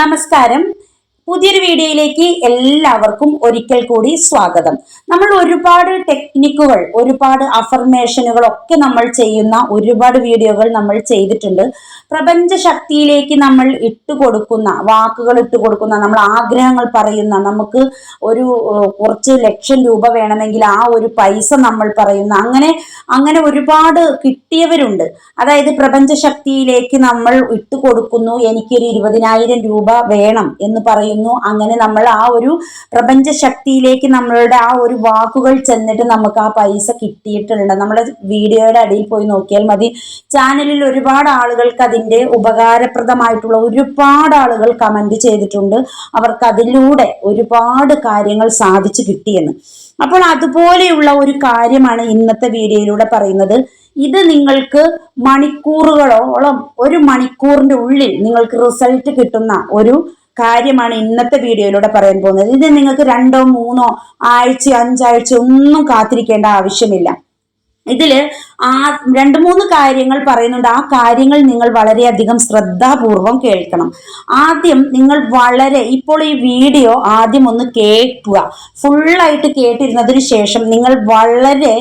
നമസ്കാരം. പുതിയൊരു വീഡിയോയിലേക്ക് എല്ലാവർക്കും ഒരിക്കൽ കൂടി സ്വാഗതം. നമ്മൾ ഒരുപാട് ടെക്നിക്കുകൾ ഒരുപാട് അഫർമേഷനുകൾ ഒക്കെ നമ്മൾ ചെയ്യുന്ന ഒരുപാട് വീഡിയോകൾ നമ്മൾ ചെയ്തിട്ടുണ്ട്. പ്രപഞ്ച ശക്തിയിലേക്ക് നമ്മൾ ഇട്ട് കൊടുക്കുന്ന വാക്കുകൾ ഇട്ട് കൊടുക്കുന്ന നമ്മൾ ആഗ്രഹങ്ങൾ പറയുന്ന നമുക്ക് ഒരു കുറച്ച് ലക്ഷം രൂപ വേണമെങ്കിൽ ആ ഒരു പൈസ നമ്മൾ പറയുന്ന അങ്ങനെ അങ്ങനെ ഒരുപാട് കിട്ടിയവരുണ്ട്. അതായത് പ്രപഞ്ച ശക്തിയിലേക്ക് നമ്മൾ ഇട്ട് കൊടുക്കുന്നു എനിക്കൊരു ഇരുപതിനായിരം രൂപ വേണം എന്ന് പറയുന്നു അങ്ങനെ നമ്മൾ ആ ഒരു പ്രപഞ്ച ശക്തിയിലേക്ക് നമ്മളുടെ ആ ഒരു വാക്കുകൾ ചെന്നിട്ട് നമുക്ക് ആ പൈസ കിട്ടിയിട്ടുണ്ട്. നമ്മുടെ വീഡിയോയുടെ അടിയിൽ പോയി നോക്കിയാൽ മതി. ചാനലിൽ ഒരുപാട് ആളുകൾക്ക് അതിന്റെ ഉപകാരപ്രദമായിട്ടുള്ള ഒരുപാട് ആളുകൾ കമന്റ് ചെയ്തിട്ടുണ്ട്. അവർക്ക് അതിലൂടെ ഒരുപാട് കാര്യങ്ങൾ സാധിച്ചു കിട്ടിയെന്ന്. അപ്പോൾ അതുപോലെയുള്ള ഒരു കാര്യമാണ് ഇന്നത്തെ വീഡിയോയിലൂടെ പറയുന്നത്. ഇത് നിങ്ങൾക്ക് മണിക്കൂറുകളോളം ഒരു മണിക്കൂറിന്റെ ഉള്ളിൽ നിങ്ങൾക്ക് റിസൾട്ട് കിട്ടുന്ന ഒരു കാര്യമാണ് ഇന്നത്തെ വീഡിയോയിലൂടെ പറയാൻ പോകുന്നത്. ഇത് നിങ്ങൾക്ക് രണ്ടോ മൂന്നോ ആഴ്ച അഞ്ചാഴ്ച ഒന്നും കാത്തിരിക്കേണ്ട ആവശ്യമില്ല. ഇതിൽ ആ രണ്ട് മൂന്ന് കാര്യങ്ങൾ പറയുന്നുണ്ട്. ആ കാര്യങ്ങൾ നിങ്ങൾ വളരെയധികം ശ്രദ്ധാപൂർവം കേൾക്കണം. ആദ്യം നിങ്ങൾ വളരെ ഇപ്പോൾ ഈ വീഡിയോ ആദ്യം ഒന്ന് കേൾക്കുക. ഫുള്ളായിട്ട് കേട്ടിരുന്നതിന് ശേഷം നിങ്ങൾ വളരെ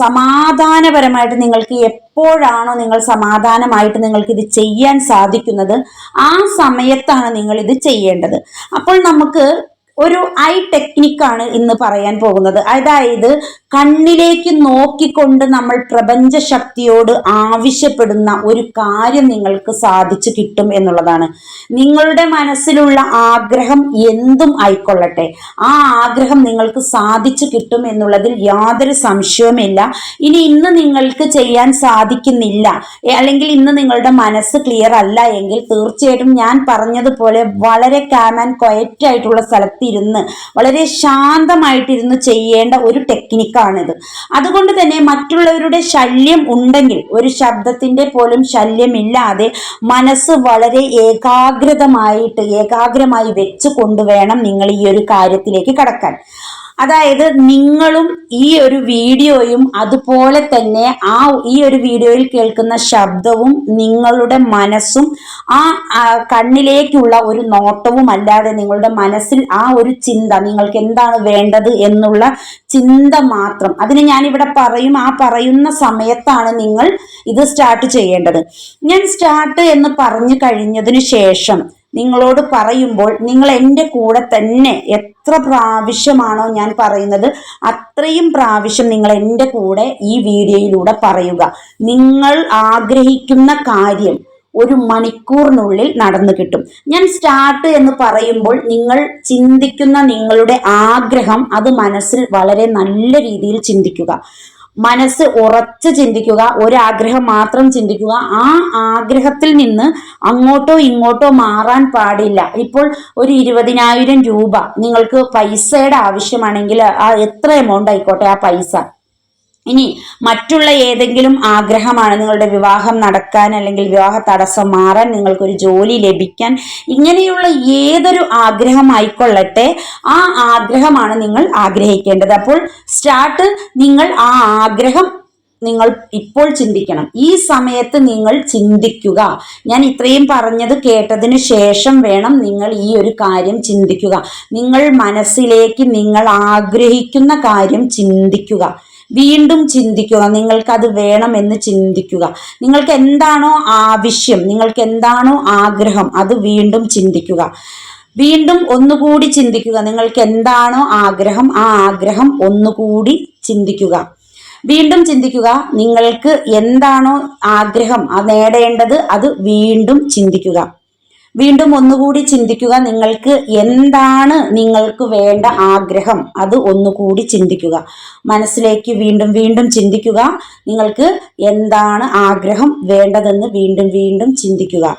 സമാധാനപരമായിട്ട് നിങ്ങൾക്ക് എപ്പോഴാണോ നിങ്ങൾ സമാധാനമായിട്ട് നിങ്ങൾക്ക് ഇത് ചെയ്യാൻ സാധിക്കുന്നത് ആ സമയത്താണ് നിങ്ങൾ ഇത് ചെയ്യേണ്ടത്. അപ്പോൾ നമുക്ക് ഒരു ഐ ടെക്നിക്കാണ് ഇന്ന് പറയാൻ പോകുന്നത്. അതായത് കണ്ണിലേക്ക് നോക്കിക്കൊണ്ട് നമ്മൾ പ്രപഞ്ച ശക്തിയോട് ആവശ്യപ്പെടുന്ന ഒരു കാര്യം നിങ്ങൾക്ക് സാധിച്ചു കിട്ടും എന്നുള്ളതാണ്. നിങ്ങളുടെ മനസ്സിലുള്ള ആഗ്രഹം എന്തും ആയിക്കൊള്ളട്ടെ. ആ ആഗ്രഹം നിങ്ങൾക്ക് സാധിച്ചു കിട്ടും എന്നുള്ളതിൽ യാതൊരു സംശയവുമില്ല. ഇനി ഇന്ന് നിങ്ങൾക്ക് ചെയ്യാൻ സാധിക്കുന്നില്ല അല്ലെങ്കിൽ ഇന്ന് നിങ്ങളുടെ മനസ്സ് ക്ലിയർ അല്ല എങ്കിൽ തീർച്ചയായിട്ടും ഞാൻ പറഞ്ഞതുപോലെ വളരെ കാം ആൻഡ് ക്വയറ്റ് ആയിട്ടുള്ള സ്ഥലത്തിരുന്ന് വളരെ ശാന്തമായിട്ടിരുന്ന് ചെയ്യേണ്ട ഒരു ടെക്നിക്കാണിത്. അതുകൊണ്ട് തന്നെ മറ്റുള്ളവരുടെ ശല്യം ഉണ്ടെങ്കിൽ ഒരു ശബ്ദത്തിന്റെ പോലും ശല്യമില്ലാതെ മനസ്സ് വളരെ ഏകാഗ്രതമായിട്ട് ഏകാഗ്രമായി വെച്ച് കൊണ്ടുവേണം നിങ്ങൾ ഈ ഒരു കാര്യത്തിലേക്ക് കടക്കാൻ. അതായത് നിങ്ങളും ഈ ഒരു വീഡിയോയും അതുപോലെ തന്നെ ആ ഈ ഒരു വീഡിയോയിൽ കേൾക്കുന്ന ശബ്ദവും നിങ്ങളുടെ മനസ്സും ആ കണ്ണിലേക്കുള്ള ഒരു നോട്ടവും അല്ലാതെ നിങ്ങളുടെ മനസ്സിൽ ആ ഒരു ചിന്ത നിങ്ങൾക്ക് എന്താണ് വേണ്ടത് എന്നുള്ള ചിന്ത മാത്രം. അതിന് ഞാനിവിടെ പറയും ആ പറയുന്ന സമയത്താണ് നിങ്ങൾ ഇത് സ്റ്റാർട്ട് ചെയ്യേണ്ടത്. ഞാൻ സ്റ്റാർട്ട് എന്ന് പറഞ്ഞു കഴിഞ്ഞതിന് ശേഷം നിങ്ങളോട് പറയുമ്പോൾ നിങ്ങൾ എന്റെ കൂടെ തന്നെ എത്ര പ്രാവശ്യമാണോ ഞാൻ പറയുന്നത് അത്രയും പ്രാവശ്യം നിങ്ങൾ എന്റെ കൂടെ ഈ വീഡിയോയിലൂടെ പറയുക. നിങ്ങൾ ആഗ്രഹിക്കുന്ന കാര്യം ഒരു മണിക്കൂറിനുള്ളിൽ നടന്നു കിട്ടും. ഞാൻ സ്റ്റാർട്ട് എന്ന് പറയുമ്പോൾ നിങ്ങൾ ചിന്തിക്കുന്ന നിങ്ങളുടെ ആഗ്രഹം അത് മനസ്സിൽ വളരെ നല്ല രീതിയിൽ ചിന്തിക്കുക. മനസ്സ് ഉറച്ച് ചിന്തിക്കുക ഒരാഗ്രഹം മാത്രം ചിന്തിക്കുക ആ ആഗ്രഹത്തിൽ നിന്ന് അങ്ങോട്ടോ ഇങ്ങോട്ടോ മാറാൻ പാടില്ല. ഇപ്പോൾ ഒരു ഇരുപതിനായിരം രൂപ നിങ്ങൾക്ക് പൈസയുടെ ആവശ്യമാണെങ്കിൽ ആ എത്ര എമൗണ്ട് ആയിക്കോട്ടെ ആ പൈസ? ഇനി മറ്റുള്ള ഏതെങ്കിലും ആഗ്രഹമാണ് നിങ്ങളുടെ വിവാഹം നടക്കാൻ അല്ലെങ്കിൽ വിവാഹ തടസ്സം മാറാൻ നിങ്ങൾക്കൊരു ജോലി ലഭിക്കാൻ ഇങ്ങനെയുള്ള ഏതൊരു ആഗ്രഹം ആയിക്കൊള്ളട്ടെ ആ ആഗ്രഹമാണ് നിങ്ങൾ ആഗ്രഹിക്കേണ്ടത്. അപ്പോൾ സ്റ്റാർട്ട് നിങ്ങൾ ആ ആഗ്രഹം നിങ്ങൾ ഇപ്പോൾ ചിന്തിക്കണം. ഈ സമയത്ത് നിങ്ങൾ ചിന്തിക്കുക. ഞാൻ ഇത്രയും പറഞ്ഞത് കേട്ടതിന് ശേഷം വേണം നിങ്ങൾ ഈ ഒരു കാര്യം ചിന്തിക്കുക. നിങ്ങൾ മനസ്സിലേക്ക് നിങ്ങൾ ആഗ്രഹിക്കുന്ന കാര്യം ചിന്തിക്കുക. വീണ്ടും ചിന്തിക്കുക. നിങ്ങൾക്കത് വേണമെന്ന് ചിന്തിക്കുക. നിങ്ങൾക്ക് എന്താണോ ആവശ്യം നിങ്ങൾക്ക് എന്താണോ ആഗ്രഹം അത് വീണ്ടും ചിന്തിക്കുക. വീണ്ടും ഒന്നുകൂടി ചിന്തിക്കുക. നിങ്ങൾക്ക് എന്താണോ ആഗ്രഹം ആ ആഗ്രഹം ഒന്നുകൂടി ചിന്തിക്കുക. വീണ്ടും ചിന്തിക്കുക. നിങ്ങൾക്ക് എന്താണോ ആഗ്രഹം നേടേണ്ടത് അത് വീണ്ടും ചിന്തിക്കുക. വീണ്ടും ഒന്നുകൂടി ചിന്തിക്കുക നിങ്ങൾക്ക് എന്താണ് നിങ്ങൾക്ക് വേണ്ട ആഗ്രഹം? അത് ഒന്നുകൂടി ചിന്തിക്കുക. മനസ്സിലേക്ക് വീണ്ടും വീണ്ടും ചിന്തിക്കുക. നിങ്ങൾക്ക് എന്താണ് ആഗ്രഹം വേണ്ടതെന്ന് വീണ്ടും വീണ്ടും ചിന്തിക്കുക.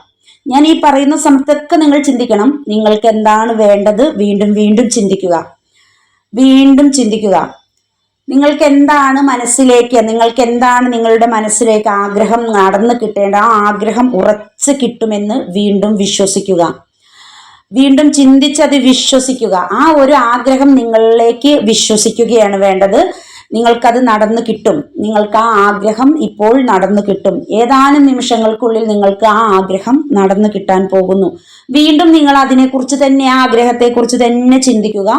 ഞാൻ ഈ പറയുന്ന സമയത്തൊക്കെ നിങ്ങൾ ചിന്തിക്കണം. നിങ്ങൾക്ക് എന്താണ് വേണ്ടത്? വീണ്ടും വീണ്ടും ചിന്തിക്കുക. വീണ്ടും ചിന്തിക്കുക. നിങ്ങൾക്ക് എന്താണ് മനസ്സിലേക്ക് നിങ്ങൾക്ക് എന്താണ് നിങ്ങളുടെ മനസ്സിലേക്ക് ആഗ്രഹം നടന്നു കിട്ടേണ്ട ആ ആഗ്രഹം ഉറച്ച് കിട്ടുമെന്ന് വീണ്ടും വിശ്വസിക്കുക. വീണ്ടും ചിന്തിച്ചത് വിശ്വസിക്കുക. ആ ഒരു ആഗ്രഹം നിങ്ങളിലേക്ക് വിശ്വസിക്കുകയാണ് വേണ്ടത്. നിങ്ങൾക്കത് നടന്നു കിട്ടും. നിങ്ങൾക്ക് ആ ആഗ്രഹം ഇപ്പോൾ നടന്നു കിട്ടും. ഏതാനും നിമിഷങ്ങൾക്കുള്ളിൽ നിങ്ങൾക്ക് ആ ആഗ്രഹം നടന്നു കിട്ടാൻ പോകുന്നു. വീണ്ടും നിങ്ങൾ അതിനെക്കുറിച്ച് തന്നെ ആ ആഗ്രഹത്തെക്കുറിച്ച് തന്നെ ചിന്തിക്കുക.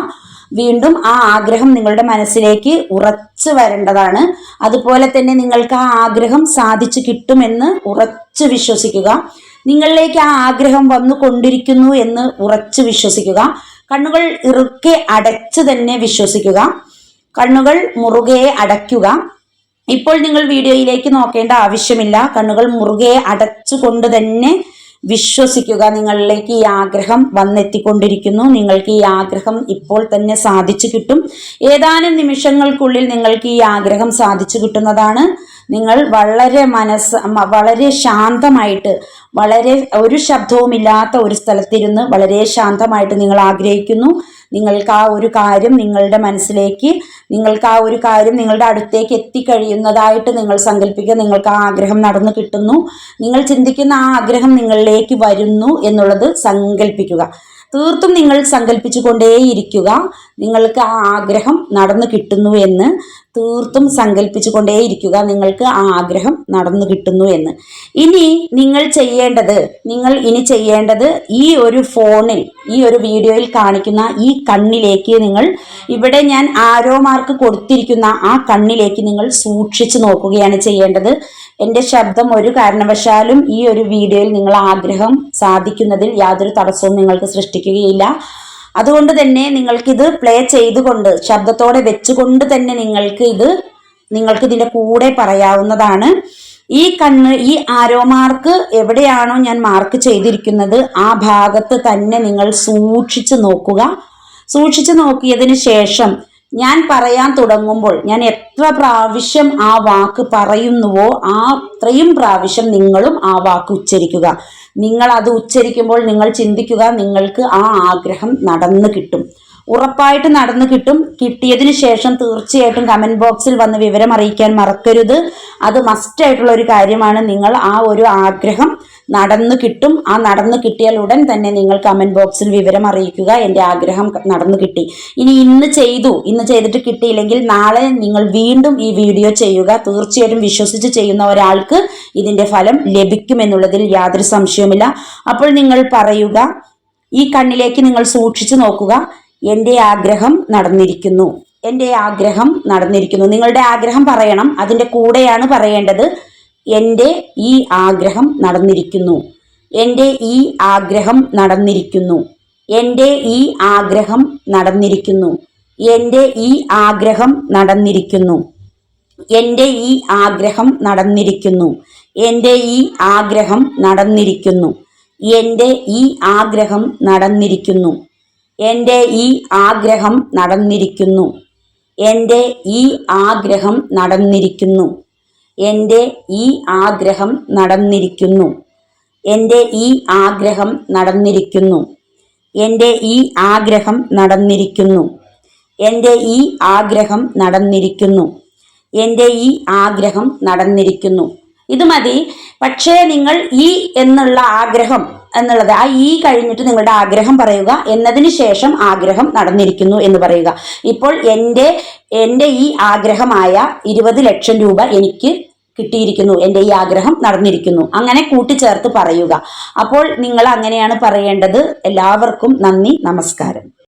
വീണ്ടും ആ ആഗ്രഹം നിങ്ങളുടെ മനസ്സിലേക്ക് ഉറച്ചു വരേണ്ടതാണ്. അതുപോലെ തന്നെ നിങ്ങൾക്ക് ആ ആഗ്രഹം സാധിച്ചു കിട്ടുമെന്ന് ഉറച്ചു വിശ്വസിക്കുക. നിങ്ങളിലേക്ക് ആ ആഗ്രഹം വന്നു കൊണ്ടിരിക്കുന്നു എന്ന് ഉറച്ചു വിശ്വസിക്കുക. കണ്ണുകൾ ഇറുക്കെ അടച്ചു തന്നെ വിശ്വസിക്കുക. കണ്ണുകൾ മുറുകെ അടയ്ക്കുക. ഇപ്പോൾ നിങ്ങൾ വീഡിയോയിലേക്ക് നോക്കേണ്ട ആവശ്യമില്ല. കണ്ണുകൾ മുറുകെ അടച്ചുകൊണ്ട് തന്നെ വിശ്വസിക്കുക. നിങ്ങളിലേക്ക് ഈ ആഗ്രഹം വന്നെത്തിക്കൊണ്ടിരിക്കുന്നു. നിങ്ങൾക്ക് ഈ ആഗ്രഹം ഇപ്പോൾ തന്നെ സാധിച്ചു കിട്ടും. ഏതാനും നിമിഷങ്ങൾക്കുള്ളിൽ നിങ്ങൾക്ക് ഈ ആഗ്രഹം സാധിച്ചു കിട്ടുന്നതാണ്. നിങ്ങൾ വളരെ മനസ്സ് വളരെ ശാന്തമായിട്ട് വളരെ ഒരു ശബ്ദവുമില്ലാത്ത ഒരു സ്ഥലത്തിരുന്ന് വളരെ ശാന്തമായിട്ട് നിങ്ങൾ ആഗ്രഹിക്കുന്നു. നിങ്ങൾക്ക് ആ ഒരു കാര്യം നിങ്ങളുടെ മനസ്സിലേക്ക് നിങ്ങൾക്ക് ആ ഒരു കാര്യം നിങ്ങളുടെ അടുത്തേക്ക് എത്തിക്കഴിയുന്നതായിട്ട് നിങ്ങൾ സങ്കല്പിക്കുക. നിങ്ങൾക്ക് ആ ആഗ്രഹം നടന്നു കിട്ടുന്നു. നിങ്ങൾ ചിന്തിക്കുന്ന ആ ആഗ്രഹം നിങ്ങളിലേക്ക് വരുന്നു എന്നുള്ളത് സങ്കല്പിക്കുക. തീർത്തും നിങ്ങൾ സങ്കല്പിച്ചു കൊണ്ടേയിരിക്കുക നിങ്ങൾക്ക് ആ ആഗ്രഹം നടന്നു കിട്ടുന്നു എന്ന് തീർത്തും സങ്കല്പിച്ചു കൊണ്ടേയിരിക്കുക നിങ്ങൾക്ക് ആ ആഗ്രഹം നടന്നു കിട്ടുന്നു എന്ന്. ഇനി നിങ്ങൾ ചെയ്യേണ്ടത് നിങ്ങൾ ഇനി ചെയ്യേണ്ടത് ഈ ഒരു ഫോണിൽ ഈ ഒരു വീഡിയോയിൽ കാണിക്കുന്ന ഈ കണ്ണിലേക്ക് നിങ്ങൾ ഇവിടെ ഞാൻ ആരോ മാർക്ക് കൊടുത്തിരിക്കുന്ന ആ കണ്ണിലേക്ക് നിങ്ങൾ സൂക്ഷിച്ചു നോക്കുകയാണ് ചെയ്യേണ്ടത്. എന്റെ ശബ്ദം ഒരു കാരണവശാലും ഈ ഒരു വീഡിയോയിൽ നിങ്ങൾ ആഗ്രഹം സാധിക്കുന്നതിൽ യാതൊരു തടസ്സവും നിങ്ങൾക്ക് സൃഷ്ടിക്കുകയില്ല. അതുകൊണ്ട് തന്നെ നിങ്ങൾക്കിത് പ്ലേ ചെയ്തുകൊണ്ട് ശബ്ദത്തോടെ വെച്ചുകൊണ്ട് തന്നെ നിങ്ങൾക്ക് ഇത് നിങ്ങൾക്ക് ഇതിന്റെ കൂടെ പറയാവുന്നതാണ്. ഈ കണ്ണ് ഈ ആരോ മാർക്ക് എവിടെയാണോ ഞാൻ മാർക്ക് ചെയ്തിരിക്കുന്നത് ആ ഭാഗത്ത് തന്നെ നിങ്ങൾ സൂക്ഷിച്ചു നോക്കുക. സൂക്ഷിച്ചു നോക്കിയതിന് ശേഷം ഞാൻ പറയാൻ തുടങ്ങുമ്പോൾ ഞാൻ എത്ര പ്രാവശ്യം ആ വാക്ക് പറയുന്നുവോ ആ അത്രയും പ്രാവശ്യം നിങ്ങളും ആ വാക്ക് ഉച്ചരിക്കുക. നിങ്ങൾ അത് ഉച്ചരിക്കുമ്പോൾ നിങ്ങൾ ചിന്തിക്കുക നിങ്ങൾക്ക് ആ ആഗ്രഹം നടന്നു കിട്ടും. ഉറപ്പായിട്ട് നടന്നു കിട്ടും. കിട്ടിയതിന് ശേഷം തീർച്ചയായിട്ടും കമന്റ് ബോക്സിൽ വന്ന് വിവരം അറിയിക്കാൻ മറക്കരുത്. അത് മസ്റ്റ് ആയിട്ടുള്ള ഒരു കാര്യമാണ്. നിങ്ങൾ ആ ഒരു ആഗ്രഹം നടന്നു കിട്ടും. ആ നടന്നു കിട്ടിയാൽ ഉടൻ തന്നെ നിങ്ങൾ കമന്റ് ബോക്സിൽ വിവരം അറിയിക്കുക. എന്റെ ആഗ്രഹം നടന്നു കിട്ടി. ഇനി ഇന്ന് ചെയ്തു. ഇന്ന് ചെയ്തിട്ട് കിട്ടിയില്ലെങ്കിൽ നാളെ നിങ്ങൾ വീണ്ടും ഈ വീഡിയോ ചെയ്യുക. തീർച്ചയായിട്ടും വിശ്വസിച്ച് ചെയ്യുന്ന ഒരാൾക്ക് ഇതിന്റെ ഫലം ലഭിക്കുമെന്നുള്ളതിൽ യാതൊരു സംശയവുമില്ല. അപ്പോൾ നിങ്ങൾ പറയുക. ഈ കണ്ണിലേക്ക് നിങ്ങൾ സൂക്ഷിച്ചു നോക്കുക. എന്റെ ആഗ്രഹം നടന്നിരിക്കുന്നു. എന്റെ ആഗ്രഹം നടന്നിരിക്കുന്നു. നിങ്ങളുടെ ആഗ്രഹം പറയണം. അതിന്റെ കൂടെയാണ് പറയേണ്ടത്. എന്റെ ഈ ആഗ്രഹം നടന്നിരിക്കുന്നു. എന്റെ ഈ ആഗ്രഹം നടന്നിരിക്കുന്നു. എന്റെ ഈ ആഗ്രഹം നടന്നിരിക്കുന്നു. എന്റെ ഈ ആഗ്രഹം നടന്നിരിക്കുന്നു. എന്റെ ഈ ആഗ്രഹം നടന്നിരിക്കുന്നു. എന്റെ ഈ ആഗ്രഹം നടന്നിരിക്കുന്നു. എന്റെ ഈ ആഗ്രഹം നടന്നിരിക്കുന്നു. എന്റെ ഈ ആഗ്രഹം നടന്നിരിക്കുന്നു. എന്റെ ഈ ആഗ്രഹം നടന്നിരിക്കുന്നു. എന്റെ ഈ ആഗ്രഹം നടന്നിരിക്കുന്നു. എന്റെ ഈ ആഗ്രഹം നടന്നിരിക്കുന്നു. എന്റെ ഈ ആഗ്രഹം നടന്നിരിക്കുന്നു. എന്റെ ഈ ആഗ്രഹം നടന്നിരിക്കുന്നു. എന്റെ ഈ ആഗ്രഹം നടന്നിരിക്കുന്നു. ഇത് മതി. പക്ഷേ നിങ്ങൾ ഈ എന്നുള്ള ആഗ്രഹം എന്നുള്ളത് ആ ഈ കഴിഞ്ഞിട്ട് നിങ്ങളുടെ ആഗ്രഹം പറയുക എന്നതിന് ശേഷം ആഗ്രഹം നടന്നിരിക്കുന്നു എന്ന് പറയുക. ഇപ്പോൾ എന്റെ എന്റെ ഈ ആഗ്രഹമായ ഇരുപത് ലക്ഷം രൂപ എനിക്ക് കിട്ടിയിരിക്കുന്നു. എന്റെ ഈ ആഗ്രഹം നടന്നിരിക്കുന്നു. അങ്ങനെ കൂട്ടിച്ചേർത്ത് പറയുക. അപ്പോൾ നിങ്ങൾ അങ്ങനെയാണ് പറയേണ്ടത്. എല്ലാവർക്കും നന്ദി നമസ്കാരം.